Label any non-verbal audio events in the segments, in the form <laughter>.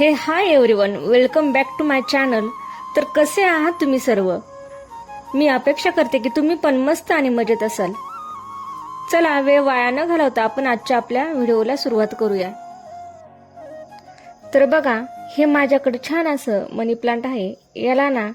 Hey hi everyone welcome back to my channel तर कसे आहात तुम्ही सर्व? मी अपेक्षा करते की तुम्ही पण मस्त आणि मजेत असाल. चला वेळ वाया न घालवता आपण आजच्या आपल्या व्हिडिओला सुरुवात करूया. तर बघा हे माझ्याकडे छान असं मनी प्लांट आहे. याला ना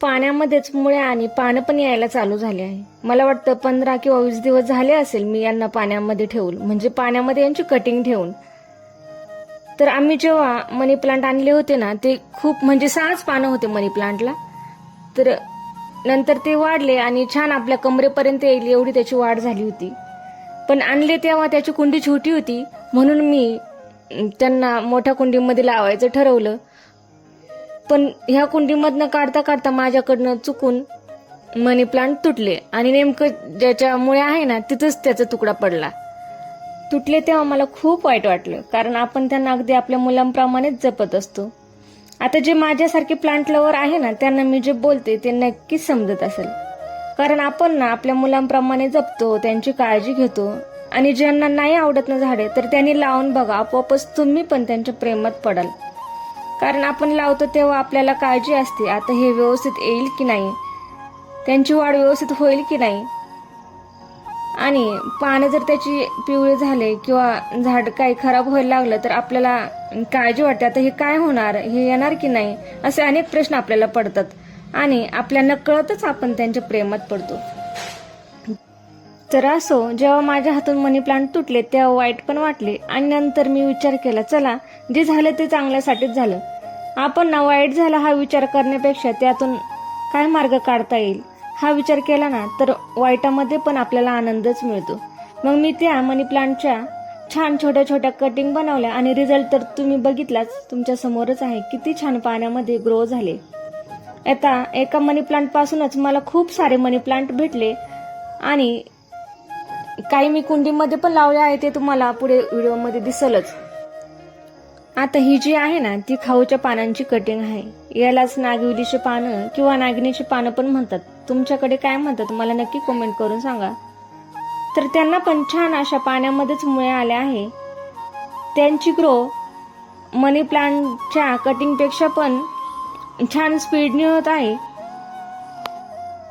पाण्यामध्येच मुळे आणि पानं पण यायला चालू झाले आहे. मला वाटतं पंधरा किंवा वीस दिवस झाले असेल मी यांना पाण्यामध्ये ठेवून म्हणजे पाण्यामध्ये यांची कटिंग ठेवून. तर आम्ही जेव्हा मनी प्लांट आणले होते ना ते खूप म्हणजे सहाच पानं होते मनी प्लांटला तर नंतर ते वाढले आणि छान आपल्या कमरेपर्यंत येईल एवढी त्याची वाढ झाली होती. पण आणले तेव्हा त्याची कुंडी छोटी होती म्हणून मी त्यांना मोठ्या कुंडीमध्ये लावायचं ठरवलं. पण ह्या कुंडीमधनं काढता काढता माझ्याकडनं चुकून मनी प्लांट तुटले. आणि नेमकं ज्याच्यामुळे आहे ना तिथंच त्याचा तुकडा पडला. तुटले तेव्हा मला खूप वाईट वाटलं कारण आपण त्यांना अगदी आपल्या मुलांप्रमाणेच जपत असतो. आता जे माझ्यासारखे प्लांट लवर आहे ना त्यांना मी जे बोलते ते नक्कीच समजत असेल. कारण आपण ना आपल्या मुलांप्रमाणे जपतो त्यांची काळजी घेतो आणि ज्यांना नाही आवडत ना झाडे तर त्यांनी लावून बघा आपोआपच तुम्ही पण त्यांच्या प्रेमात पडाल. कारण आपण लावतो तेव्हा आपल्याला काळजी असते आता हे व्यवस्थित येईल की नाही? त्यांची वाढ व्यवस्थित होईल की नाही? आणि पानं जर त्याची पिवळी झाले किंवा झाड काही खराब व्हायला लागलं तर आपल्याला काळजी वाटते. आता हे काय होणार? हे येणार की नाही? असे अनेक प्रश्न आपल्याला पडतात. आणि आपल्या नकळतच आपण त्यांच्या प्रेमात पडतो. तर असो जेव्हा माझ्या हातून मनी प्लांट तुटले तेव्हा वाईट पण वाटले. आणि नंतर मी विचार केला चला जे झालं ते चांगल्यासाठीच झालं. आपण ना वाईट झाला हा विचार करण्यापेक्षा त्यातून काय मार्ग काढता येईल? हा विचार केला ना तर वाईटामध्ये पण आपल्याला आनंदच मिळतो. मग मी त्या मनी प्लांटच्या छान छोट्या छोट्या कटिंग बनवल्या आणि रिझल्ट तर तुम्ही बघितलाच तुमच्या समोरच आहे. किती छान पाण्यामध्ये ग्रो झाले. आता एका मनी प्लांट पासूनच मला खूप सारे मनी प्लांट भेटले आणि काही मी कुंडीमध्ये पण लावले आहे ते तुम्हाला पुढे व्हिडिओमध्ये दिसलच. आता ही जी आहे ना ती खाऊच्या पानांची कटिंग आहे. यालाच नागविलीची पानं किंवा नागिनीची पानं पण म्हणतात. तुमच्याकडे काय म्हणतात? मला नक्की कमेंट करून सांगा. तर त्यांना पण छान अशा पाण्यामध्येच मुळे आल्या आहे. त्यांची ग्रो मनी प्लांटच्या कटिंगपेक्षा पण छान स्पीडने होत आहे.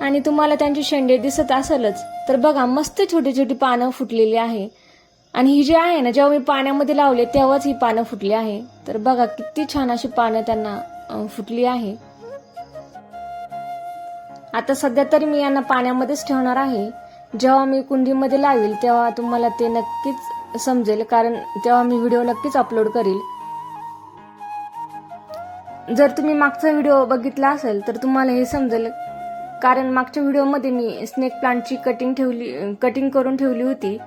आणि तुम्हाला त्यांची शेंडे दिसत असेलच. तर बघा मस्त छोटी छोटी पानं फुटलेली आहे. आणि ही जी आहे ना जेव्हा मी पाण्यामध्ये लावले तेव्हाच ही पानं फुटली आहे. तर बघा किती छान अशी पानं त्यांना फुटली आहे. आता सध्या तरी मी यांना पाण्यामध्येच ठेवणार आहे. जेव्हा मी कुंडीमध्ये लावेल तेव्हा तुम्हाला ते नक्कीच समजेल कारण तेव्हा मी व्हिडिओ नक्कीच अपलोड करील. जर तुम्ही मागचा व्हिडिओ बघितला असेल तर तुम्हाला हे समजेल कारण मागच्या व्हिडिओमध्ये मी स्नेक प्लांटची कटिंग ठेवली कटिंग करून ठेवली होती.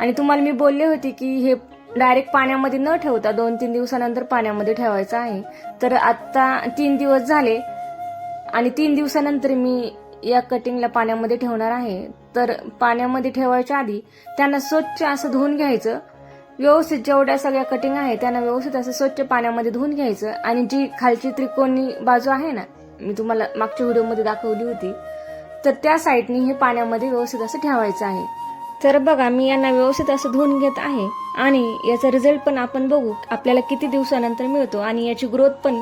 आणि तुम्हाला मी बोलले होते की हे डायरेक्ट पाण्यामध्ये न ठेवता दोन तीन दिवसानंतर पाण्यामध्ये ठेवायचं आहे. तर आत्ता तीन दिवस झाले आणि तीन दिवसानंतर मी या कटिंगला पाण्यामध्ये ठेवणार आहे. तर पाण्यामध्ये ठेवायच्या आधी त्यांना स्वच्छ असं धुवून घ्यायचं. व्यवस्थित जेवढ्या सगळ्या कटिंग आहे त्यांना व्यवस्थित असं स्वच्छ पाण्यामध्ये धुवून घ्यायचं. आणि जी खालची त्रिकोणी बाजू आहे ना मी तुम्हाला मागच्या व्हिडिओमध्ये दाखवली होती तर त्या साईडनी हे पाण्यामध्ये व्यवस्थित असं ठेवायचं आहे. तर बघा मी यांना व्यवस्थित असं धुवून घेत आहे. आणि याचा रिझल्ट पण आपण बघू. आपल्याला किती दिवसानंतर मिळतो आणि याची ग्रोथ पण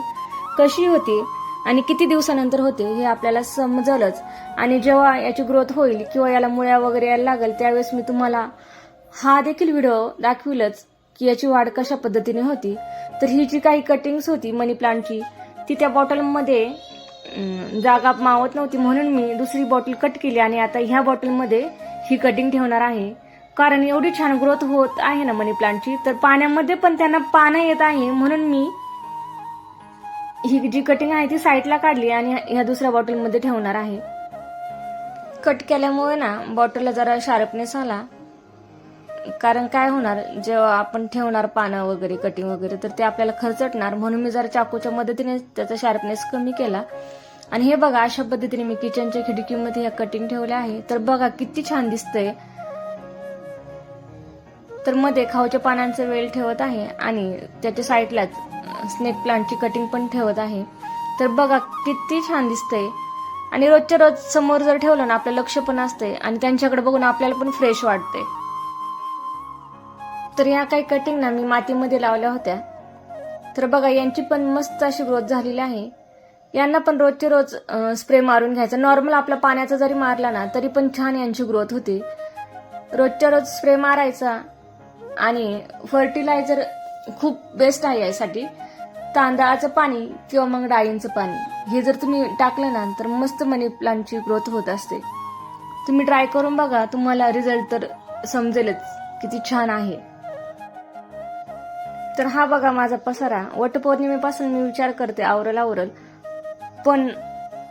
कशी होते आणि किती दिवसानंतर होते हे आपल्याला समजलंच. आणि जेव्हा याची ग्रोथ होईल किंवा याला मुळ्या वगैरे यायला लागेल त्यावेळेस मी तुम्हाला हा देखील व्हिडिओ दाखविलच की याची वाढ कशा पद्धतीने होती. तर ही जी काही कटिंग्स होती मनी प्लांटची ती त्या बॉटलमध्ये जागा मावत नव्हती म्हणून मी दुसरी बॉटल कट केली आणि आता ह्या बॉटलमध्ये ही कटिंग ठेवणार आहे. कारण एवढी छान ग्रोथ होत आहे ना मनी प्लांटची तर पाण्यामध्ये पण त्यांना पानं येत आहे. म्हणून मी ही जी कटिंग आहे ती साईडला काढली आणि ह्या दुसऱ्या बॉटलमध्ये ठेवणार आहे. कट केल्यामुळे ना बॉटलला जरा शार्पनेस आला. कारण काय होणार जेव्हा आपण ठेवणार पानं वगैरे कटिंग वगैरे तर ते आपल्याला खर्चटणार. म्हणून मी जरा चाकूच्या मदतीने त्याचा शार्पनेस कमी केला. आणि हे बघा अशा पद्धतीने मी किचनच्या खिडकीमध्ये ह्या कटिंग ठेवल्या आहे. तर बघा किती छान दिसतंय. तर मध्ये खाऊच्या पानांचं वेल ठेवत आहे आणि त्याच्या साईडलाच स्नेक प्लांटची कटिंग पण ठेवत आहे. तर बघा किती छान दिसतंय. आणि रोजच्या रोज समोर जर ठेवलं ना आपलं लक्ष पण असतंय आणि त्यांच्याकडे बघून आपल्याला पण फ्रेश वाटतंय. तर ह्या काही कटिंग ना मी मातीमध्ये लावल्या होत्या. तर बघा यांची पण मस्त अशी ग्रोथ झालेली आहे. यांना पण रोजचे रोज स्प्रे मारून घ्यायचा. नॉर्मल आपला पाण्याचा जरी मारला ना तरी पण छान यांची ग्रोथ होते. रोजच्या रोज स्प्रे मारायचा आणि फर्टिलायझर खूप बेस्ट आहे यासाठी. तांदळाचं पाणी किंवा मग डाळींचं पाणी हे जर तुम्ही टाकलं ना तर मस्त मनी प्लांटची ग्रोथ होत असते. तुम्ही ट्राय करून बघा तुम्हाला रिझल्ट तर समजेलच किती छान आहे. तर हा बघा माझा पसारा. वटपौर्णिमेपासून मी विचार करते आवरल आवरल. पण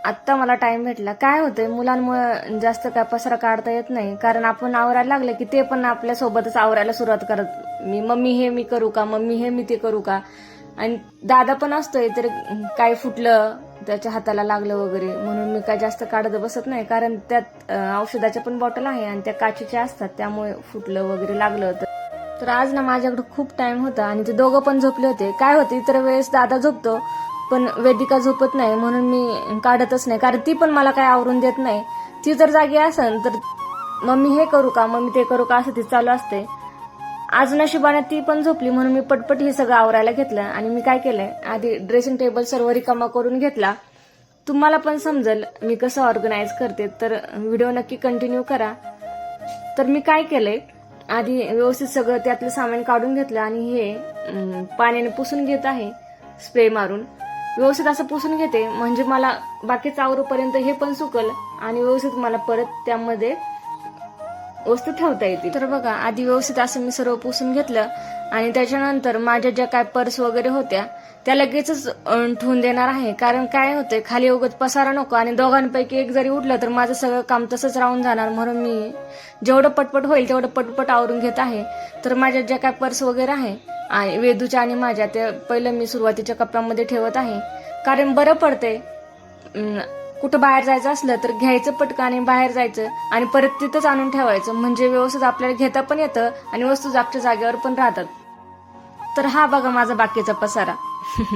आत्ता मला टाइम भेटला. काय होतंय? मुलांमुळे जास्त काय पसरा काढता येत नाही. कारण आपण आवरायला लागलं की ते पण आपल्या सोबतच आवरायला सुरुवात करत. मी मम्मी हे मी करू का? मम्मी हे मी ते करू का? आणि दादा पण असतोय तर काय फुटलं त्याच्या हाताला लागलं वगैरे. म्हणून मी काय जास्त काढत बसत नाही. कारण त्यात औषधाच्या पण बॉटल आहे आणि त्या काचेच्या असतात. त्यामुळे फुटलं वगैरे लागलं तर तर आज ना माझ्याकडे खूप टाइम होता आणि ते दोघं पण झोपले होते. काय होते? इतर वेळेस दादा झोपतो. पण वेदिका झोपत नाही म्हणून मी काढतच नाही. कारण ती पण मला काय आवरून देत नाही. ती जर जागी असेल तर मम्मी हे करू का? मम्मी ते करू का? असं ती चालू असते आज नशिबाने ती पण झोपली म्हणून मी पटपट हे सगळं आवरायला घेतलं. आणि मी काय केलंय? आधी ड्रेसिंग टेबल सर्व रिकामा करून घेतला. तुम्हाला पण समजेल मी कसं ऑर्गनाईज करते. तर व्हिडिओ नक्की कंटिन्यू करा. तर मी काय केलंय? आधी व्यवस्थित सगळं त्यातलं सामान काढून घेतलं. आणि हे पाण्याने पुसून घेत आहे. स्प्रे मारून. व्यवस्थित असं पुसून घेते. म्हणजे मला बाकीचं आवरूपर्यंत हे पण सुकल आणि व्यवस्थित मला परत त्यामध्ये वस्तू ठेवता येतील. तर बघा आधी व्यवस्थित असं मी सर्व पुसून घेतलं आणि त्याच्यानंतर माझ्या ज्या काय पर्स वगैरे होत्या त्या लगेचच अं, ठेवून देणार आहे. कारण काय होतंय खाली उगत पसारा नको आणि दोघांपैकी एक जरी उठलं तर माझं सगळं काम तसंच राहून जाणार. म्हणून मी जेवढं पटपट होईल तेवढं पटपट आवरून घेत आहे. तर माझ्या ज्या काय पर्स वगैरे आहे आणि वेदूच्या आणि माझ्या त्या पहिलं मी सुरुवातीच्या कपड्यांमध्ये ठेवत आहे. कारण बरं पडतंय कुठं बाहेर जायचं असलं तर घ्यायचं पटकन आणि बाहेर जायचं आणि परत तिथंच आणून ठेवायचं. म्हणजे व्यवस्थित आपल्याला घेता पण येतं आणि वस्तू जागच्या जागेवर पण राहतात. तर हा बघा माझा बाकीचा पसारा. <laughs>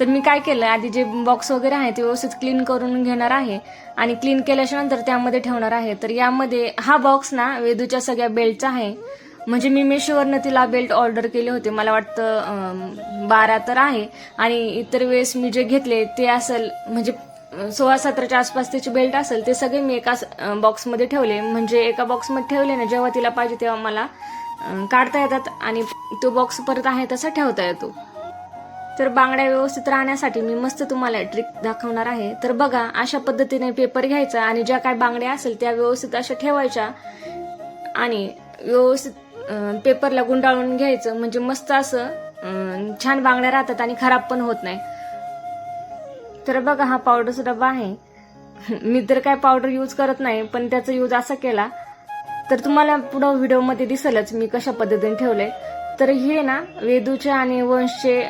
तर मी काय केलं आधी जे बॉक्स वगैरे आहे ते व्यवस्थित क्लीन करून घेणार आहे आणि क्लीन केल्याच्यानंतर त्यामध्ये ठेवणार आहे. तर यामध्ये हा बॉक्स ना वेदूच्या सगळ्या बेल्टचा आहे. म्हणजे मी मेशोवरनं तिला बेल्ट ऑर्डर केले होते. मला वाटतं बारा तर आहे. आणि इतर वेळेस मी जे घेतले ते असेल म्हणजे सोळा सतराच्या आसपास त्याचे बेल्ट असेल ते सगळे मी एका बॉक्समध्ये ठेवले. म्हणजे एका बॉक्समध्ये ठेवले ना जेव्हा तिला पाहिजे तेव्हा मला काढता येतात आणि तो बॉक्स परत आहे तसा ठेवता येतो. तर बांगड्या व्यवस्थित राहण्यासाठी मी मस्त तुम्हाला ट्रिक दाखवणार आहे. तर बघा अशा पद्धतीने पेपर घ्यायचा आणि ज्या काय बांगड्या असेल त्या व्यवस्थित अशा ठेवायच्या आणि व्यवस्थित पेपरला गुंडाळून घ्यायचं. म्हणजे मस्त असं छान बांगड्या राहतात आणि खराब पण होत नाही. तर बघा हा पावडरचा डबा आहे. मी तर काय पावडर यूज करत नाही पण त्याचा यूज असा केला. तर तुम्हाला पुढं व्हिडिओमध्ये दिसेलच मी कशा पद्धतीने ठेवले तर हे ना वेदूच्या आणि वंशचे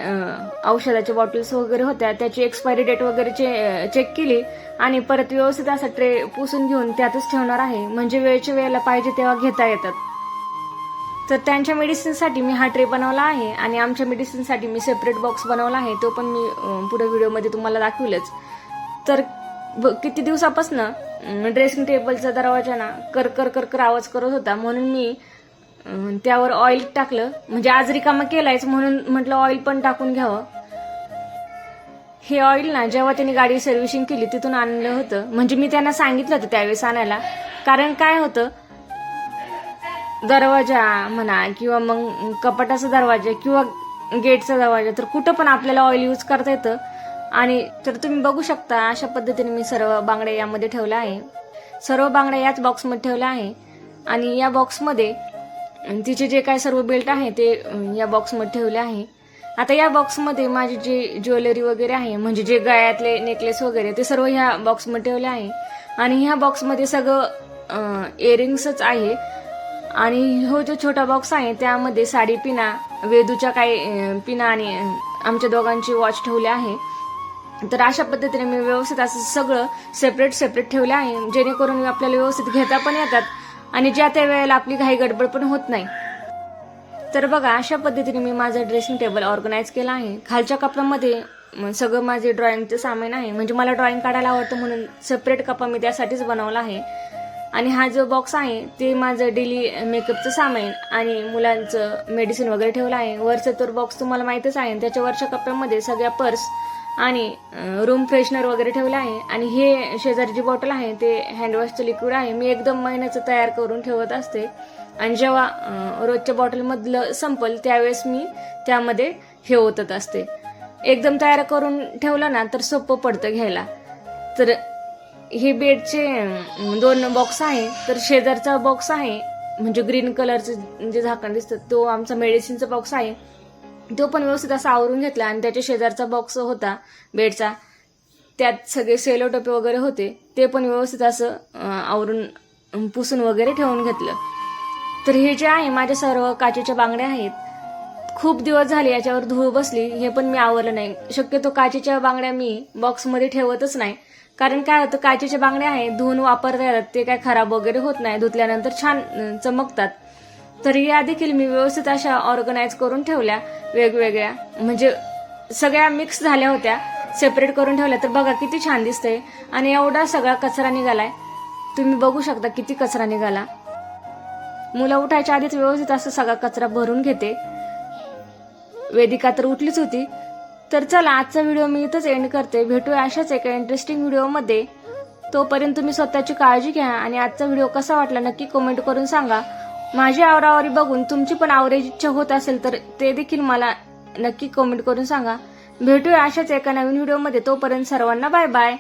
औषधाचे बॉटल्स वगैरे होत्या. त्याची एक्सपायरी डेट वगैरे चे- चेक केली आणि परत व्यवस्थित असा ट्रे पुसून घेऊन त्यातच ठेवणार आहे. म्हणजे वेळच्या वेळेला पाहिजे तेव्हा घेता येतात. तर त्यांच्या मेडिसिनसाठी मी हा ट्रे बनवला आहे आणि आमच्या मेडिसिनसाठी मी सेपरेट बॉक्स बनवला आहे. तो पण मी पुढे व्हिडिओमध्ये तुम्हाला दाखविलच. तर ब- किती दिवसापासून ड्रेसिंग टेबलचा दरवाजा ना कर कर कर कर आवाज करत होता. म्हणून मी त्यावर ऑइल टाकलं. म्हणजे आज रिकामा केलायच म्हणून म्हटलं ऑइल पण टाकून घ्यावं. हे ऑइल ना जेव्हा त्यांनी गाडी सर्व्हिसिंग केली तिथून आणलं होतं. म्हणजे मी त्यांना सांगितलं होतं त्यावेळेस आणायला. कारण काय होतं दरवाजा म्हणा किंवा मग कपाटाचा दरवाजा किंवा गेटचा दरवाजा तर कुठं पण आपल्याला ऑइल यूज करता येतं. आणि तर तुम्ही बघू शकता अशा पद्धतीने मी सर्व बांगड्या यामध्ये ठेवल्या आहे. सर्व बांगड्या याच बॉक्समध्ये ठेवल्या आहे. आणि या बॉक्समध्ये तिचे जे काय सर्व बेल्ट आहे ते या बॉक्समध्ये ठेवले आहे. आता या बॉक्समध्ये माझी जी ज्वेलरी वगैरे आहे म्हणजे जे गळ्यातले नेकलेस वगैरे ते सर्व ह्या बॉक्समध्ये ठेवले आहे. आणि ह्या बॉक्समध्ये सगळं इयरिंग्सच आहे. आणि हो जो छोटा बॉक्स आहे त्यामध्ये साडी पिना वेदूच्या काही पिना आणि आमच्या दोघांची वॉच ठेवले आहे. तर अशा पद्धतीने मी व्यवस्थित असं सगळं सेपरेट सेपरेट ठेवलं आहे. जेणेकरून आपल्याला व्यवस्थित घेता पण येतात आणि ज्या त्या वेळेला आपली घाई गडबड पण होत नाही. तर बघा अशा पद्धतीने मी माझं ड्रेसिंग टेबल ऑर्गनाईज केलं आहे. खालच्या कपामध्ये सगळं माझे ड्रॉइंगचं सामान आहे. म्हणजे मला ड्रॉइंग काढायला आवडतं म्हणून सेपरेट कपा मी त्यासाठीच बनवला आहे. आणि हा जो बॉक्स आहे ते माझं डेली मेकअपचं सामान आणि मुलांचं मेडिसिन वगैरे ठेवलं आहे. वरचं तर बॉक्स तुम्हाला माहीतच आहे त्याच्या वरच्या कप्प्यामध्ये सगळ्या पर्स आणि रूम फ्रेशनर वगैरे ठेवलं आहे. आणि हे शेजारी जी बॉटल आहे ते हँडवॉशचं लिक्विड आहे. मी एकदम महिन्याचं तयार करून ठेवत असते. आणि जेव्हा रोजच्या बॉटलमधलं संपल त्यावेळेस मी त्यामध्ये हे ओतत असते. एकदम तयार करून ठेवलं ना तर सोपं पडतं घ्यायला. तर हे बेडचे दोन बॉक्स आहे. तर शेजारचा बॉक्स आहे. म्हणजे ग्रीन कलरचं जे झाकण दिसतं तो आमचा मेडिसिनचा बॉक्स आहे. तो पण व्यवस्थित असा आवरून घेतला आणि त्याच्या शेजारचा बॉक्स होता बेडचा. त्यात सगळे सेलो टोपे वगैरे होते. ते पण व्यवस्थित असं आवरून पुसून वगैरे ठेवून घेतलं. तर हे जे आहे माझ्या सर्व काचेच्या बांगड्या आहेत. खूप दिवस झाले याच्यावर धूळ बसली. हे पण मी आवरलं नाही. शक्यतो काचेच्या बांगड्या मी बॉक्समध्ये ठेवतच नाही. कारण काय होतं काचेच्या बांगड्या आहे धुवून वापरता येतात ते काय खराब वगैरे होत नाही धुतल्यानंतर छान चमकतात. तर या देखील मी व्यवस्थित अशा ऑर्गनाईज करून ठेवल्या वेगवेगळ्या. म्हणजे सगळ्या मिक्स झाल्या होत्या सेपरेट करून ठेवल्या तर बघा किती छान दिसतंय. आणि एवढा सगळा कचरा निघालाय. तुम्ही बघू शकता किती कचरा निघाला. मुलं उठायच्या आधीच व्यवस्थित असं सगळा कचरा भरून घेते. वेदिका तर उठलीच होती तर चला आजचा व्हिडिओ मी इथंच एंड करते भेटूया अशाच एका इंटरेस्टिंग व्हिडिओमध्ये तोपर्यंत तुम्ही स्वतःची काळजी घ्या आणि आजचा व्हिडिओ कसा वाटला नक्की कमेंट करून सांगा. माझी आवरावरी बघून तुमची पण आवरायची इच्छा होत असेल तर ते देखील मला नक्की कमेंट करून सांगा. भेटूया अशाच एका नवीन व्हिडिओमध्ये तोपर्यंत सर्वांना बाय बाय